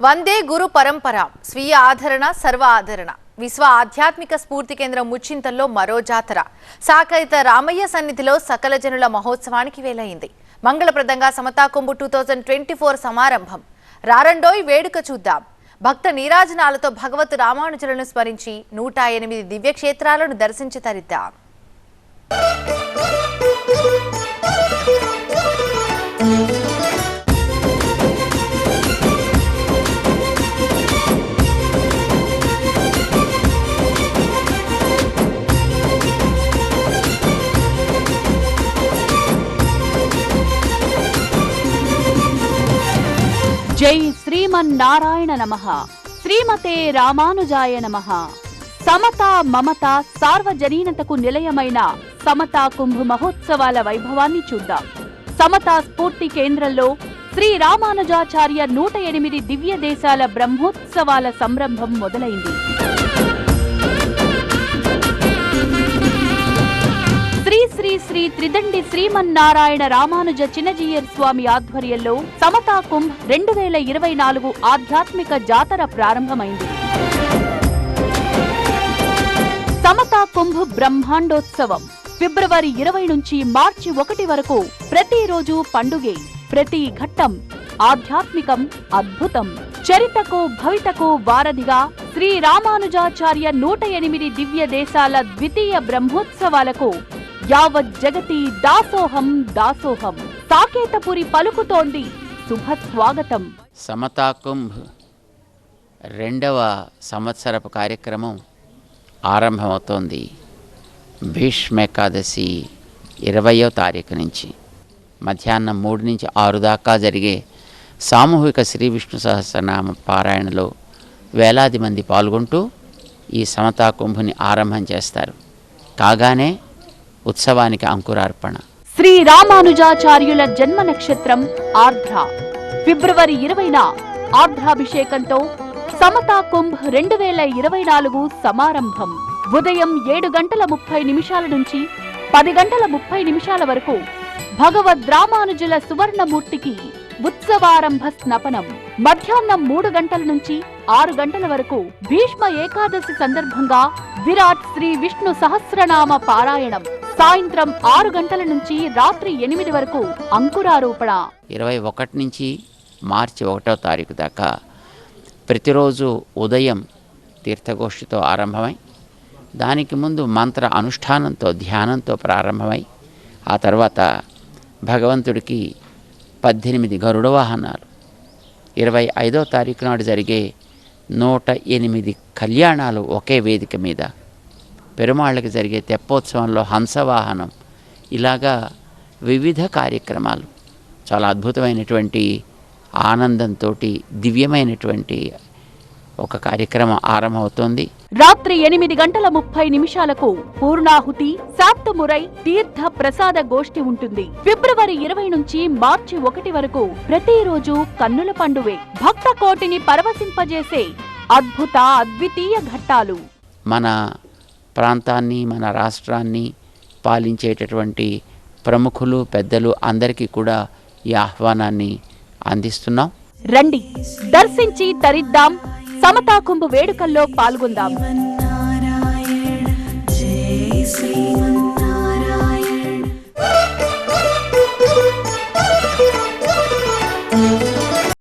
వందే గురు పరంపర స్వీయ ఆదరణ సర్వ ఆదరణ. విశ్వ ఆధ్యాత్మిక స్ఫూర్తి కేంద్రం ముచ్చింతల్లో మరో జాతర. సాకరిత రామయ్య సన్నిధిలో సకల జనుల మహోత్సవానికి వేలైంది. మంగళప్రదంగా సమతాకుంభు టూ థౌజండ్ ట్వంటీ ఫోర్ సమారంభం. రారండోయ్ వేడుక చూద్దాం. భక్త నీరాజనాలతో భగవత్ రామానుజులను స్మరించి నూట ఎనిమిది దివ్యక్షేత్రాలను దర్శించి తరిద్దాం. జై శ్రీమన్నారాయణ నమ. శ్రీమతే రామానుజాయ నమ. సమత మమత సార్వజనీనతకు నిలయమైన సమతా కుంభ మహోత్సవాల వైభవాన్ని చూద్దాం. సమతా స్ఫూర్తి కేంద్రంలో శ్రీ రామానుజాచార్య నూట ఎనిమిది దివ్య దేశాల బ్రహ్మోత్సవాల సంరంభం మొదలైంది. శ్రీ త్రిదండి శ్రీమన్నారాయణ రామానుజ చిన్నజీయర్ స్వామి ఆధ్వర్యంలో సమతా కుంభ్ రెండు వేల ఇరవై నాలుగు ఆధ్యాత్మిక జాతర ప్రారంభమైంది. సమతా కుంభ్ బ్రహ్మాండోత్సవం ఫిబ్రవరి ఇరవై నుంచి మార్చి ఒకటి వరకు ప్రతిరోజు పండుగే ప్రతి ఘట్టం ఆధ్యాత్మికం అద్భుతం. చరితకు భవితకు వారధిగా శ్రీ రామానుజాచార్య నూట ఎనిమిది దివ్య దేశాల ద్వితీయ బ్రహ్మోత్సవాలకు యావత్ జగతి దాసోహం దాసోహం. సాకేతపురి పలుకుతోంది శుభ స్వాగతం సమతా కుంభ్ రెండవ సంవత్సరపు కార్యక్రమం ఆరంభమవుతోంది. భీష్మ ఏకాదశి ఇరవయో తారీఖు నుంచి. మధ్యాహ్నం మూడు నుంచి ఆరు దాకా జరిగే సామూహిక శ్రీ విష్ణు సహస్రనామ పారాయణలో వేలాది మంది పాల్గొంటూ ఈ సమతా కుంభుని ఆరంభం చేస్తారు. కాగానే ఉత్సవానికి అంకురార్పణ. శ్రీ రామానుజాచార్యుల జన్మ నక్షత్రం ఆర్ధ్రా. ఫిబ్రవరి ఇరవైన ఆర్ధ్రాభిషేకంతో సమతా కుంభ్ రెండు వేల ఇరవై నాలుగు సమారంభం. ఉదయం ఏడు గంటల ముప్పై నిమిషాల నుంచి పది గంటల ముప్పై నిమిషాల వరకు భగవద్ రామానుజుల సువర్ణమూర్తికి ఉత్సవారంభ స్నపనం మధ్యాహ్నం మూడు గంటల నుంచి ఆరు గంటల వరకు భీష్మ ఏకాదశి సందర్భంగా విరాట్ శ్రీ విష్ణు సహస్రనామ పారాయణం. సాయంత్రం ఆరు గంటల నుంచి రాత్రి ఎనిమిది వరకు అంకురారోపణ. ఇరవై ఒకటి నుంచి మార్చి ఒకటో తారీఖు దాకా ప్రతిరోజు ఉదయం తీర్థగోష్ఠితో ఆరంభమై దానికి ముందు మంత్ర అనుష్ఠానంతో ధ్యానంతో ప్రారంభమై ఆ తర్వాత భగవంతుడికి పద్దెనిమిది గరుడ వాహనాలు. ఇరవై ఐదో తారీఖు నాడు జరిగే నూట ఎనిమిది కళ్యాణాలు ఒకే వేదిక మీద. పెరుమాళ్ళకి జరిగే తెప్పోత్సవంలో హంసవాహనం. ఇలాగా వివిధ కార్యక్రమాలు. చాలా అద్భుతమైనటువంటి ఆనందంతో దివ్యమైనటువంటి ఒక కార్యక్రమం ఆరంభమవుతోంది. రాత్రి ఎనిమిది గంటల ముప్పై నిమిషాలకు పూర్ణాహుతి శాప్తమురై తీర్థ ప్రసాద గోష్ఠి ఉంటుంది. ఫిబ్రవరి ఇరవై నుంచి మార్చి ఒకటి వరకు ప్రతిరోజు కన్నుల పండువే. భక్త కోటిని పరవశింపజేసే అద్భుత అద్వితీయ ఘట్టాలు. మన ప్రాంతాన్ని మన రాష్ట్రాన్ని పాలించేటటువంటి ప్రముఖులు పెద్దలు అందరికీ కూడా ఈ ఆహ్వానాన్ని అందిస్తున్నాం. రండి దర్శించి తరిద్దాం. సమతాకుంభ వేడుకల్లో పాల్గొందాం.